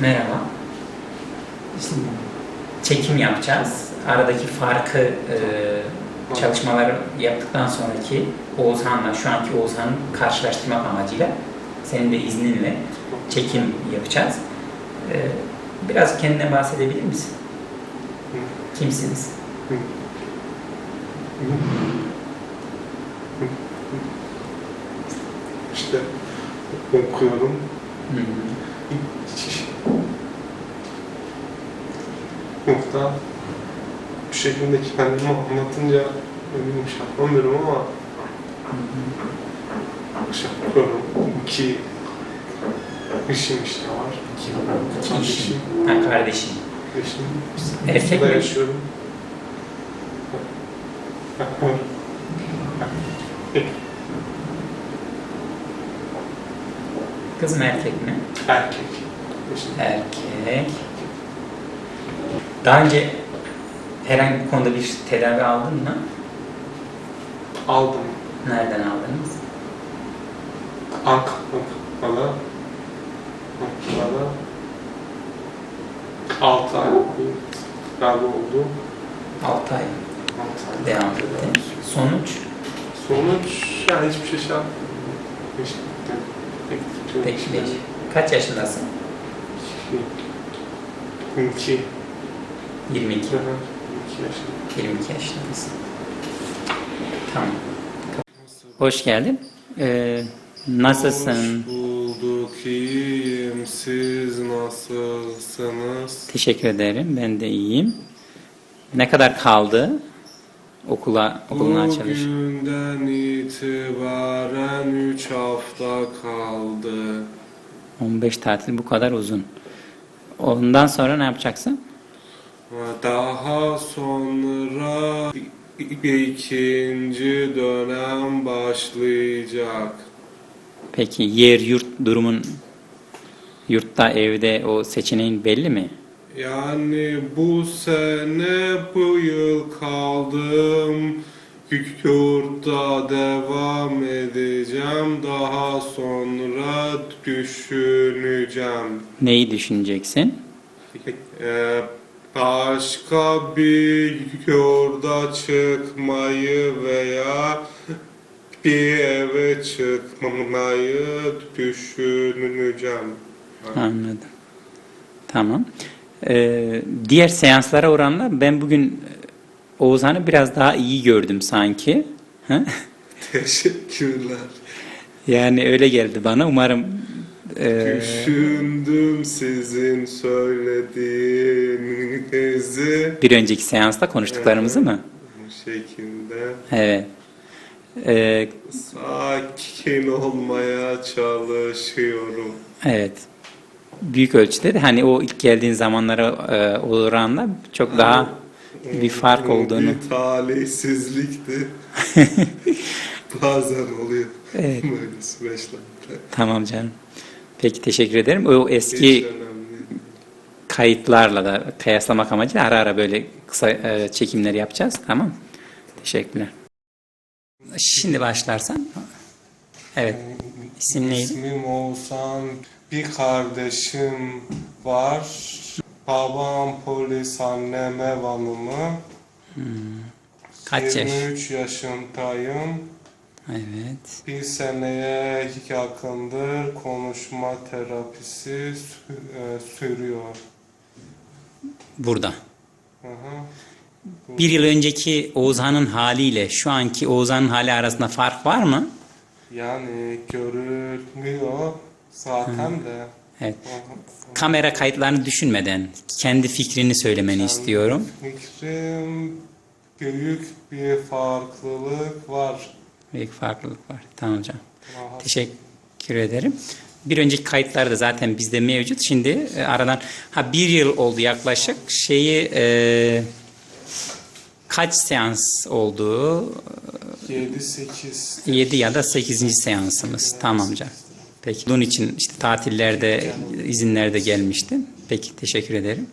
Merhaba. Şimdi çekim yapacağız. Aradaki farkı e, çalışmaları yaptıktan sonraki Oğuzhan'la, şu anki Oğuzhan'ı karşılaştırmak amacıyla senin de izninle çekim yapacağız. E, biraz kendine bahsedebilir misin? Kimsiniz? İşte okuyorum. Hı Sınıfta bir şekilde kendimi anlatınca eminim yapamıyorum ama yapıyorum. İki işim işte var. İki Kardeşim. işin. Ha, kardeşim. Eşim. Erkek mi? yaşıyorum. Kız mı erkek mi? Erkek. Erkek. Daha önce herhangi bir konuda bir tedavi aldın mı? Aldım. Nereden aldınız? Ankara'da. Ankara'da. 6 ay galiba oldu. 6 ay 6 ay. devam etti. Sonuç Sonuç yani hiçbir şey şey yapmadım. Peki değil. Kaç yaşındasın? İki. 22. İki yaşında. 22 yaşındasın. Tamam. Hoş geldin. Ee, nasılsın? Hoş bulduk, iyiyim. Siz nasılsınız? Teşekkür ederim. Ben de iyiyim. Ne kadar kaldı okula okulun açılış? Bugünden itibaren 3 hafta kaldı. 15 tatil bu kadar uzun. Ondan sonra ne yapacaksın? Daha sonra ikinci dönem başlayacak. Peki yer yurt durumun yurtta evde o seçeneğin belli mi? Yani bu sene bu yıl kaldım. Yurtta devam edeceğim. Daha sonra düşüneceğim. Neyi düşüneceksin? Ee, başka bir yurda çıkmayı veya bir eve çıkmayı düşüneceğim. Anladım. Tamam. Ee, diğer seanslara oranla ben bugün Oğuzhan'ı biraz daha iyi gördüm sanki. Ha? Teşekkürler. Yani öyle geldi bana. Umarım e, Düşündüm sizin söylediğinizi bir önceki seansta konuştuklarımızı mı? bu şekilde Evet. Ee, sakin olmaya çalışıyorum. evet. Büyük ölçüde de hani o ilk geldiğin zamanlara e, oranla çok daha bir fark olduğunu. Bir talihsizlikti. Bazen oluyor Evet. böyle süreçlerde. Tamam canım. Peki teşekkür ederim. O eski kayıtlarla da kıyaslamak amacıyla ara ara böyle kısa e, çekimler yapacağız. Tamam. Teşekkürler. Şimdi başlarsan. Evet. İsim neydi? İsmim Oğuzhan. Bir kardeşim var. Babam polis, annem ev hanımı. Kaç yaş? 23 yaşındayım. Evet. Bir seneye yakındır konuşma terapisi e, sürüyor. Burada. Hı hı. Bir yıl önceki Oğuzhan'ın haliyle şu anki Oğuzhan'ın hali arasında fark var mı? Yani görülüyor zaten de. Evet. Kamera kayıtlarını düşünmeden kendi fikrini söylemeni istiyorum. Fikrim büyük bir farklılık var. Büyük farklılık var. Tamam. Aha. Teşekkür ederim. Bir önceki kayıtlar da zaten bizde mevcut. Şimdi e, aradan ha bir yıl oldu yaklaşık. Şeyi e, kaç seans oldu? 7-8 7 ya da 8. seansımız. Tamam canım. Peki. Bunun için işte tatillerde, izinlerde gelmiştim. Peki teşekkür ederim.